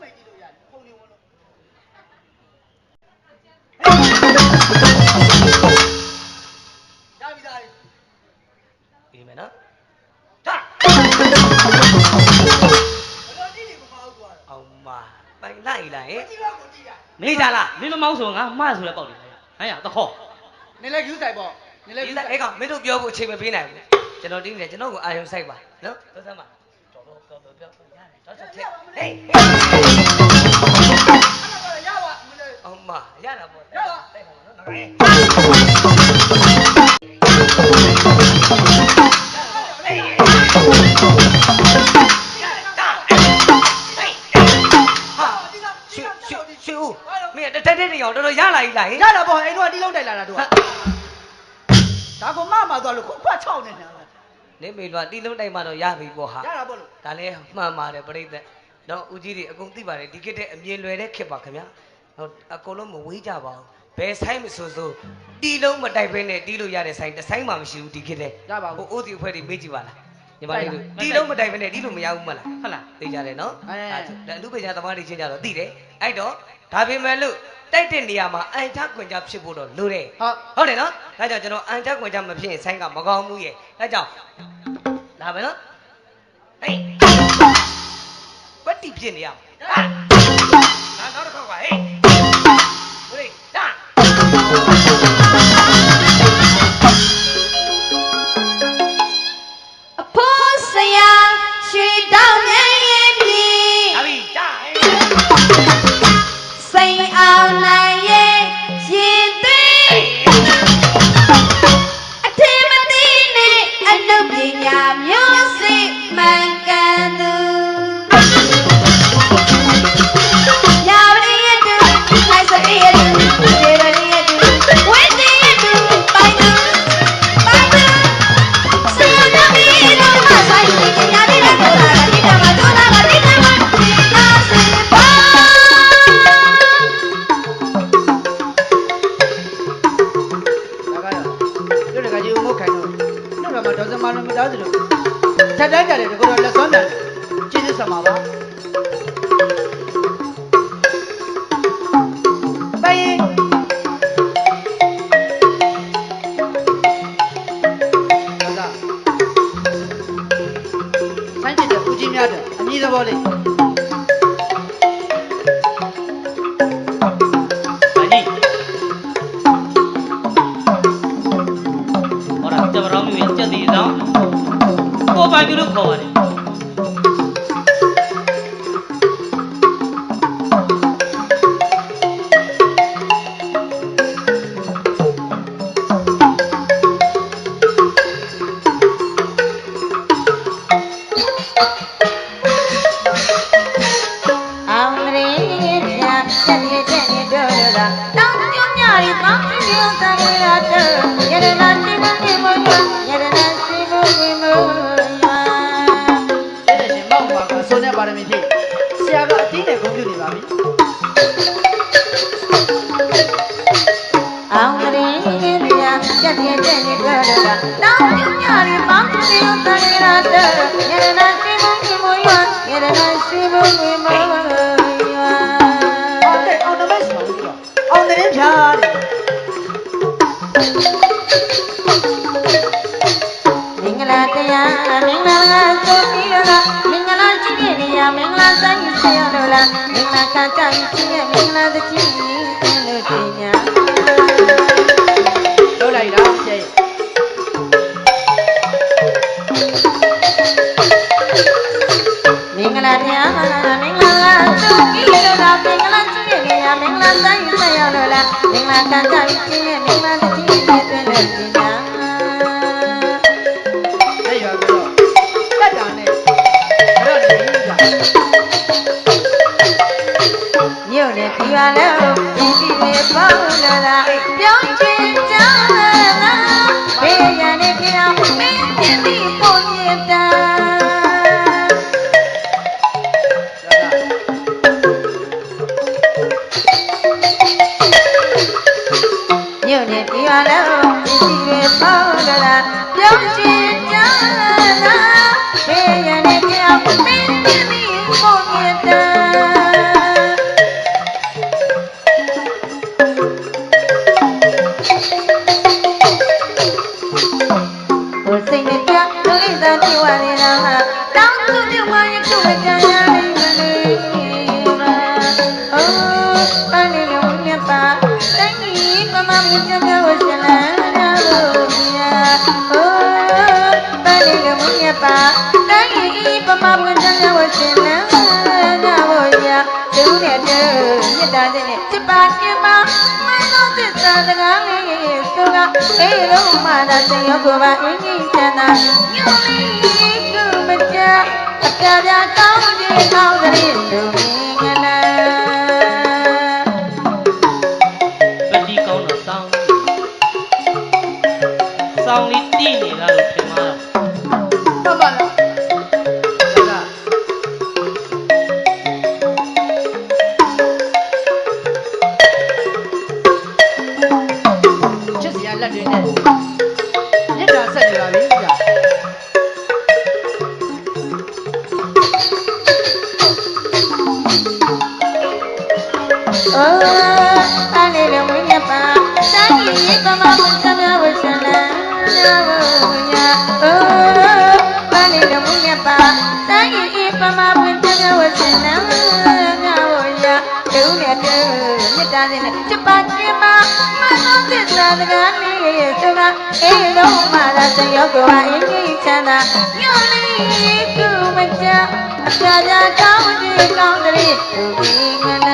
မိတ်ကြည့်လို့ရတယ်ဖုန်နေဝင်လို့ရပြီသားလေးပြီးမယ်နော်ဒါဘယ်လိုကြည့်နေမပါဘူးကွာအောင်မပိုင်လိုက်လိုက်ဟင်ကြည့်တော့ကိုကြည့်ရနေကြလားမင်းမမောင်းဆိုငါမှားဆိုလဲပေါက်တယ်ဟဲ့ရတခေါ်နေလဲယူဆိုင်ပေါ့နေလဲဒီ ယူကဆိုင်အဲ့ကောင်မင်းတို့ပြောဖို့အချိန်မပေးနိုင်ဘူးကျွန်တော်တင်းနေကျွန်တော်ကိုအာရုံစိုက်ပါနော်သောသမတော်တော်ပြောပြောပြောရတယ်တော့ဆက်ချက်ဟေးအဲ့ဒါကရပါမလို့အောင်မရတာပေါ့တိုက်ပါနော်ငါရဲ့ဟာရှူရှူရှူမင်းတက်တက်တရောင်တော်တော်ရလာပြီလားဟင်ရတာပေါ့အိမ်တော့တီးလုံးတိုက်လာတာတို့က ဒါကမမသွားလို့ခုဖတ်ချောင်းနေတာနေမေလွာတီလုံးတိုက်မှတော့ရပြီပေါ့ဟာရတာပေါ့လို့ဒါလည်းမှန်ပါတယ်ပြိတ္တတော့ဦးကြီးတွေအကုန်သိပါတယ်ဒီခေတ်တဲ့အမြင်လွယ်တဲ့ခေတ်ပါခင်ဗျာဟုတ်အကုန်လုံးမဝေးကြပါဘူးဘယ်ဆိုင်မဆိုဆိုတီလုံးမတိုက်ဘဲနဲ့တီးလို့ရတဲ့ဆိုင်တစ်ဆိုင်မှမရှိဘူးဒီခေတ်တဲ့ရပါဟိုဘူးအိုးတီအဖွဲ့တွေမေးကြည့်ပါလားညီမလေးတို့တိုက်ပါတီလုံးမတိုက်ဘဲနဲ့တီးလို့မရဘူးမလားဟုတ်လားသိကြတယ်နော်အဲဒါဒါလူပညာသမားတွေချင်းကြတော့သိတယ်အဲ့တော့ဒါပေမဲ့လို့ တိုက်တဲ့နေရာမှာအန်ချခွင်ကြဖြစ်ဖို့တော့လိုတယ်ဟုတ်ဟုတ်တယ်နော်ဒါကြောင့်ကျွန်တော်အန်ချခွင်ကြမဖြစ်ရင်ဆိုင်ကမကောင်းဘူးရဲ့ဒါကြောင့်လာမယ်နော်ဟေးကွက်တီဖြစ်နေရမှာဟာနောက်တစ်ခေါက်ကဟေးဟေး တန်းကြတယ်တကူတော့လက်စွမ်းတယ်ကျေးဇူးဆက်ပါပါပို ပေါင်း မင်္ဂလာကကြိုက်ရှိတဲ့မင်္ဂလာသတိလို့တင်ညာလောက်လိုက်တာကျဲမင်္ဂလာတရားမင်္ဂလာဆိုပြီးတော့မင်္ဂလာရှိတဲ့နေရာမင်္ဂလာဆိုင်ဆရာတို့လားမင်္ဂလာကကြိုက်ရှိတဲ့မင်္ဂလာသတိလို့တင်ညာ သစ္စာစကားငယ်ငယ်သူကအေးလုံးမှသာသင်ရောကိုပါအင်းကြီးချမ်းသာညိုလေးကူမကြအပြာပြကောင်းခြင်းအောင်တဲ့လူ သစ္စာသနာနဲ့သုမအေလုံးမာရစယောကဝအင်းကြီးချမ်းသာညွန်လေးကူမချအပြာပြကောင်းဒီကောင်းတည်းသူဒီငနာ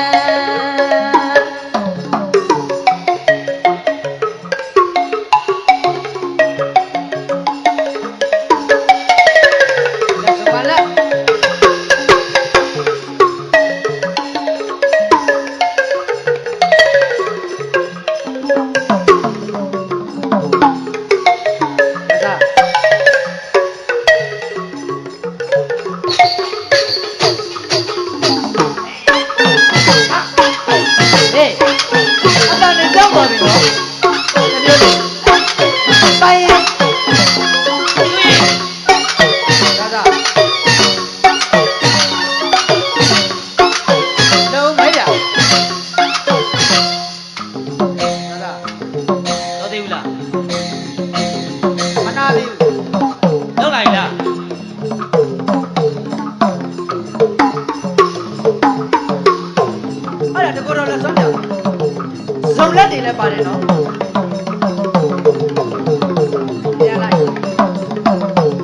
တွေလည်းပါတယ်နော်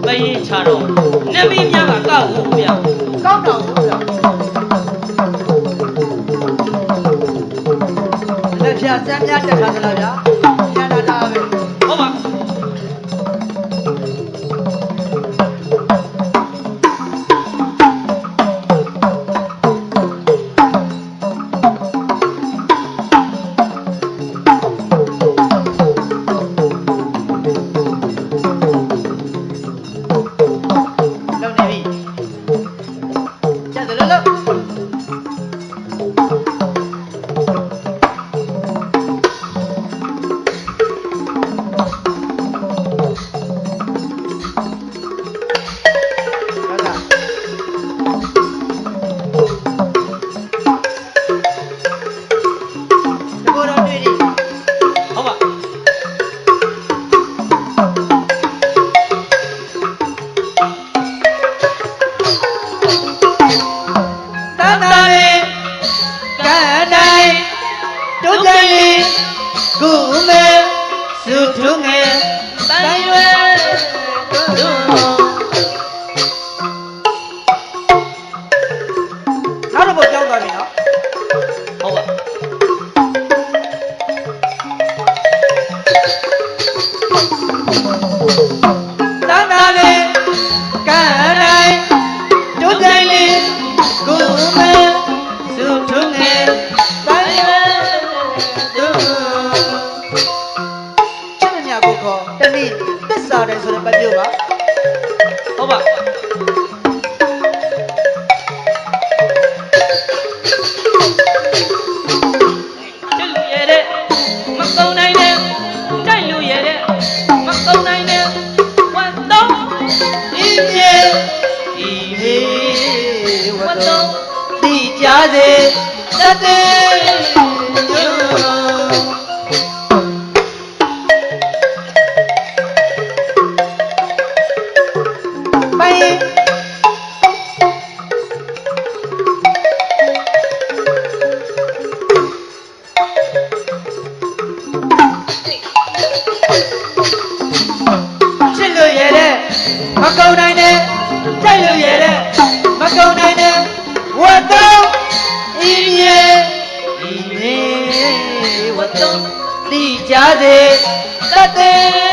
ဘယ်ရင်ချတော့နမင်းများကကောက်ဘူးဗျာကောက်တော့ဘူးဗျာလက်ဖြာစမ်းများတက်ပါကြလားဗျာ ချစ်လို့ရတဲ့မကုန်နိုင်တဲ့ကြိုက်လို့ရတဲ့မကုန်နိုင်တဲ့ဝတ်တော်အင်းမြေဒီနေ့ဝတ်တော်ဒီကြတဲ့တတ်တဲ့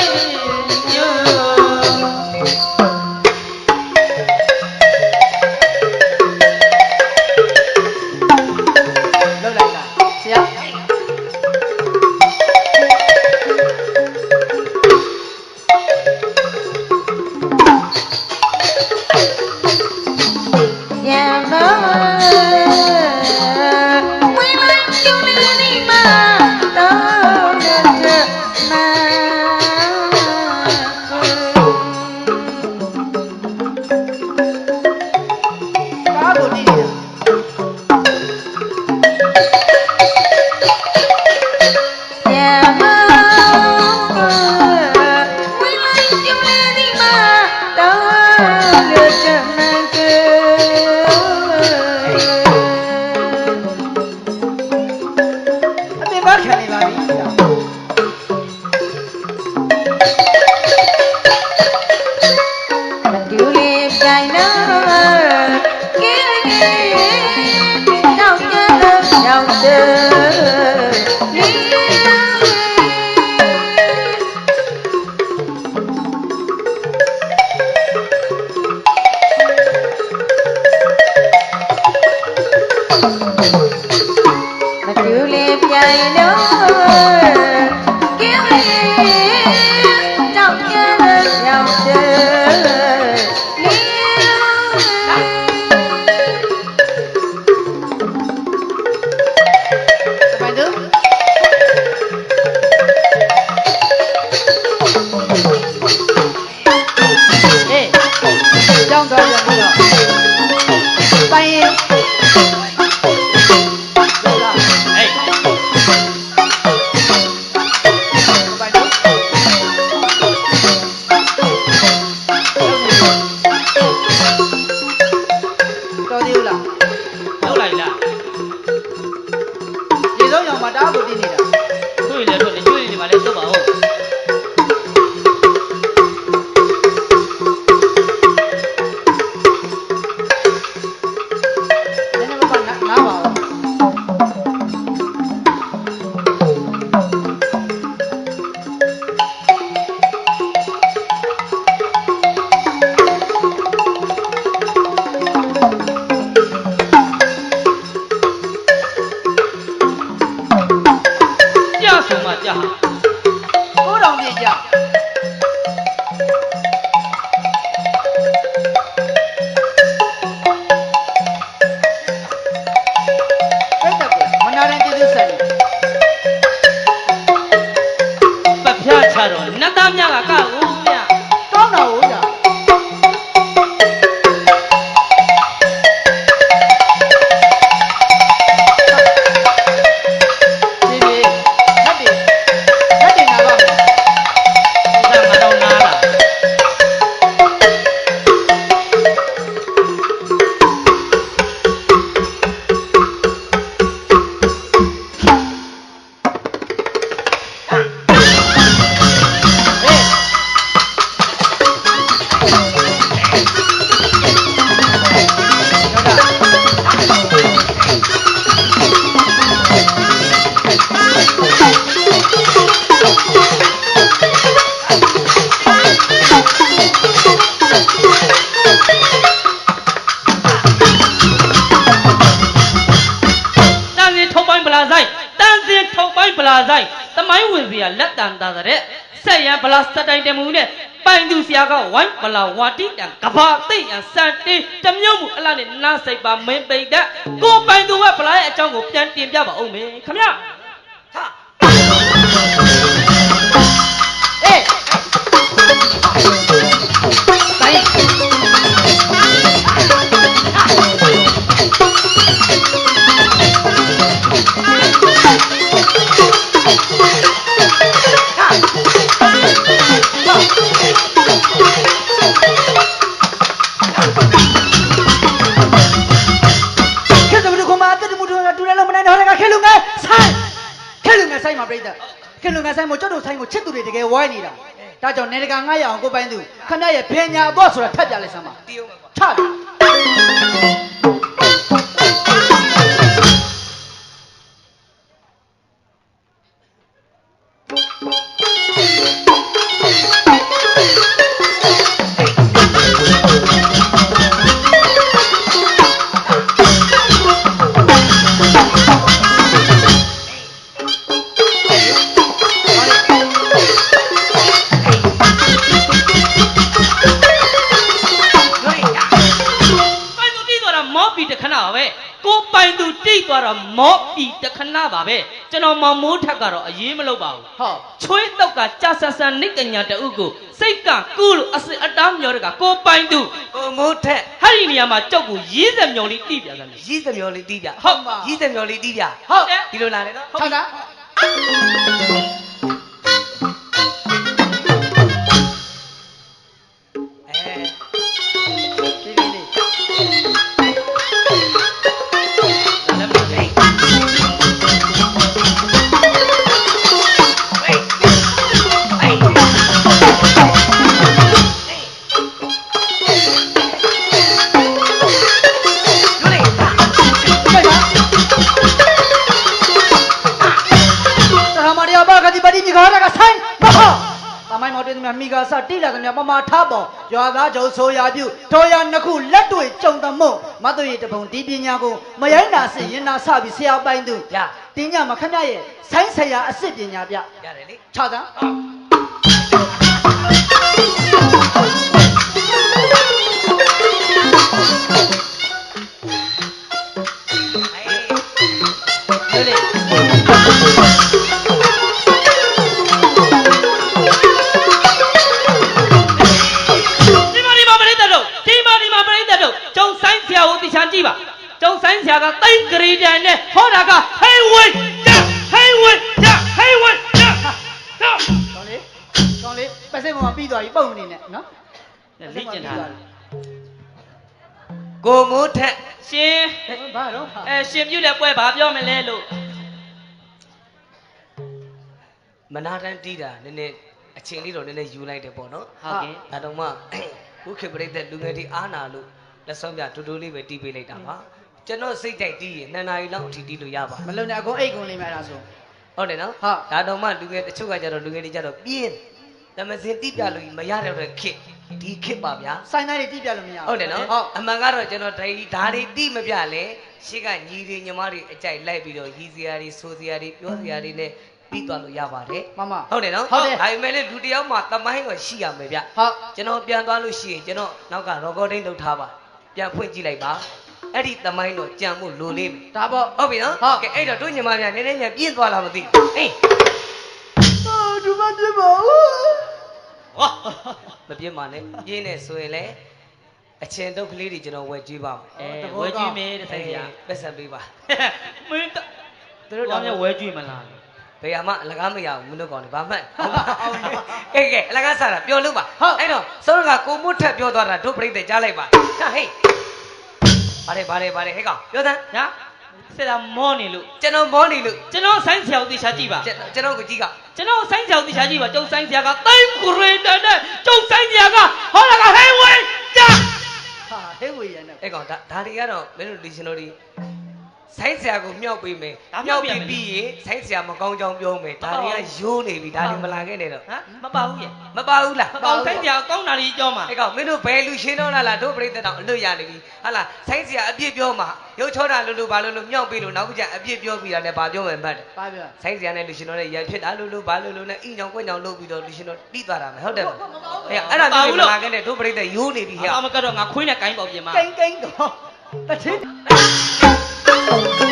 ပလဝတိတံကဘာသိယံစံတေးတမြုပ်မှုအလားနဲ့နာစိတ်ပါမင်းပိတ်တဲ့ကိုပိုင်သူကဖလားရဲ့အကြောင်းကိုပြန်တင်ပြပါဦးမယ်ခမရဟာ တွေတကယ်ဝိုင်းနေတာဒါကြောင့်နေတကာငားရအောင်ကိုပိုင်သူခမရရဲ့ဖေညာအတော့ဆိုတာထပ်ပြလိုက်စမ်းပါတီးအောင်ပါကွာချတယ် ပါပဲကျွန်တော်မောင်မိုးထက်ကတော့အရေးမလုပ်ပါဘူးဟောချွေးတော့ကကြာဆန်ဆန်နိတ်ကညာတူကိုစိတ်ကကူလို့အစစ်အတားမျောတဲ့ကကိုပိုင်သူကိုမိုးထက်ဟာဒီနေရာမှာကြောက်ကိုရေးစက်မျောလေးတိပြတယ်ရီးစမျောလေးတီးပြဟုတ်ပါရီးစမျောလေးတီးပြဟုတ်ဒီလိုလာတယ်နော်ချတာအဲ ရွာသားချုပ်ဆိုရာပြုထောရနှစ်ခုလက်တွေကြုံတမုံမတ်တို့ရဲ့တပုံဒီပညာကိုမရိုင်းနာစင်ရင်နာစပြီးဆရာပိုင်သူရတင်းညမခမရဲ့ဆိုင်းဆရာအစ်စ်ပညာပြရတယ်လေခြာတာဟေး လေ့ကျင့်ထားတာကိုမိုးထက်ရှင်ဘာတော့ဟာအဲရှင်ပြုတ်တဲ့ပွဲဘာပြောမလဲလို့မနာတန်းတီးတာနည်းနည်းအချိန်လေးတော့နည်းနည်းယူလိုက်တယ်ပေါ့နော်ဟုတ်ကဲ့ဒါတော့မှခုခေတ်ပြိတ္တလူငယ်တွေအားနာလို့လက်ဆောင်ပြတူတူလေးပဲတီးပေးလိုက်တာပါကျွန်တော်စိတ်ကြိုက်တီးရင်နှစ်နာရီလောက်အထိတီးလို့ရပါမလုံနဲ့အကုန်အိတ်ကုန်လိမ့်မယ်အဲ့ဒါဆိုဟုတ်တယ်နော်ဟုတ်ဒါတော့မှလူငယ်တချို့ကကြတော့လူငယ်တွေကြတော့ပြင်းတမစင်တီးပြလို့မရတဲ့ခေတ် ဒီခေတ်ပါဗျာဆိုင်သားတွေတိပြလို့မရဘူးဟုတ်တယ်နော်ဟုတ်အမှန်ကတော့ကျွန်တော်ဒါကြီးဓာရီတိမပြလဲရှေ့ကညီတွေညီမတွေအကြိုက်လိုက်ပြီးတော့ရီစရာတွေဆိုစရာတွေပြောစရာတွေနဲ့ပြီးသွားလို့ရပါတယ်မမဟုတ်တယ်နော်ဟုတ်တယ်ဒါပေမဲ့လည်းလူတစ်ယောက်မှတမိုင်းကိုရှိရမယ်ဗျဟုတ်ကျွန်တော်ပြန်သွားလို့ရှိရင်ကျွန်တော်နောက်က recording လုပ်ထားပါပြန်ဖွင့်ကြည့်လိုက်ပါအဲ့ဒီတမိုင်းတော့ကြံဖို့လိုလေးမယ်ဒါပေါ့ဟုတ်ပြီနော်ဟုတ်ကဲအဲ့တော့တို့ညီမများနည်းနည်းညာပြင်းသွားလားမသိဘူးဟေးအော်ဒီမပြပါဦးဟော မပြင်းပါနဲ့ပြင်းနေဆိုရင်လည်းအချင်းတုတ်ကလေးတွေကျွန်တော်ဝယ်ကြည့်ပါမယ်အဲဝဲကြည့်မယ်တဲ့ဆိုင်ဆရာပတ်စံပေးပါမင်းတို့သူတို့တော့တော့ဝဲကြည့်မလားဘယ်ဟာမှအလကားမရဘူးမင်းတို့ကောင်လေဘာမှန်ကဲကဲအလကားစားတာပြောလို့ပါအဲ့တော့စောရကကိုမွတ်ထက်ပြောသွားတာတို့ပြိတ္တကြားလိုက်ပါဟာဟေးဗါတယ်ဗါတယ်ဗါတယ်ဟဲ့ကောင်ပြောသမ်းညာ စစ်တာမောနေလို့ကျွန်တော်မောနေလို့ကျွန်တော်ဆိုင်းဆရာကိုသိချကြည့်ပါကျွန်ကျွန်တော်ကိုကြည့်ကကျွန်တော်ဆိုင်းဆရာကိုသိချကြည့်ပါကျုံဆိုင်းဆရာကတိတ်ဂရီတန်နဲ့ကျုံဆိုင်းဆရာကဟောတာကဟေးဝေးကြဟာဟဲဝေရနဲ့အဲ့ကောင်ဒါဒါတွေကတော့မင်းတို့ဒီရှင်တို့ဒီ ဆိုင်းဆရာကိုမြောက်ပေးမယ်ပြီးပြီးရင်ဆိုင်းဆရာမကောင်းကြောင်းပြောမယ်ဒါတွေကရိုးနေပြီဒါတွေမလာခဲ့နဲ့တော့ဟမ်မပါဘူးရဲ့မပါဘူးလားမပါဘူးဆိုင်းဆရာကောင်းတာလေးကြောမှာအဲ့ကောင်မင်းတို့ဘယ်လူရှင်းတော့လားလားတို့ပြိတ္တတောင်အလွတ်ရနေပြီဟာလားဆိုင်းဆရာအပြစ်ပြောမှာရုပ်ချောတာလို့လို့ဘာလို့လို့မြောက်ပေးလို့နောက်ကြအပြစ်ပြောပြီးတာနဲ့ဘာပြောမယ်မှတ်တယ်ပါဗျာဆိုင်းဆရာနဲ့လူရှင်တော်နဲ့ရံဖြစ်တာလို့လို့ဘာလို့လို့နဲ့အိညောင်ကွက်ညောင်လုပ်ပြီးတော့လူရှင်တော်တိသွားတာမယ်ဟုတ်တယ်မဟုတ်အဲ့အဲ့ဒါမျိုးတွေမလာခဲ့နဲ့တို့ပြိတ္တရိုးနေပြီဟဲ့ အမကတော့ငါခွေးနဲ့ကိုင်းပေါပြင်မှာကိန်းကိန်းတော့တချင်း Oh.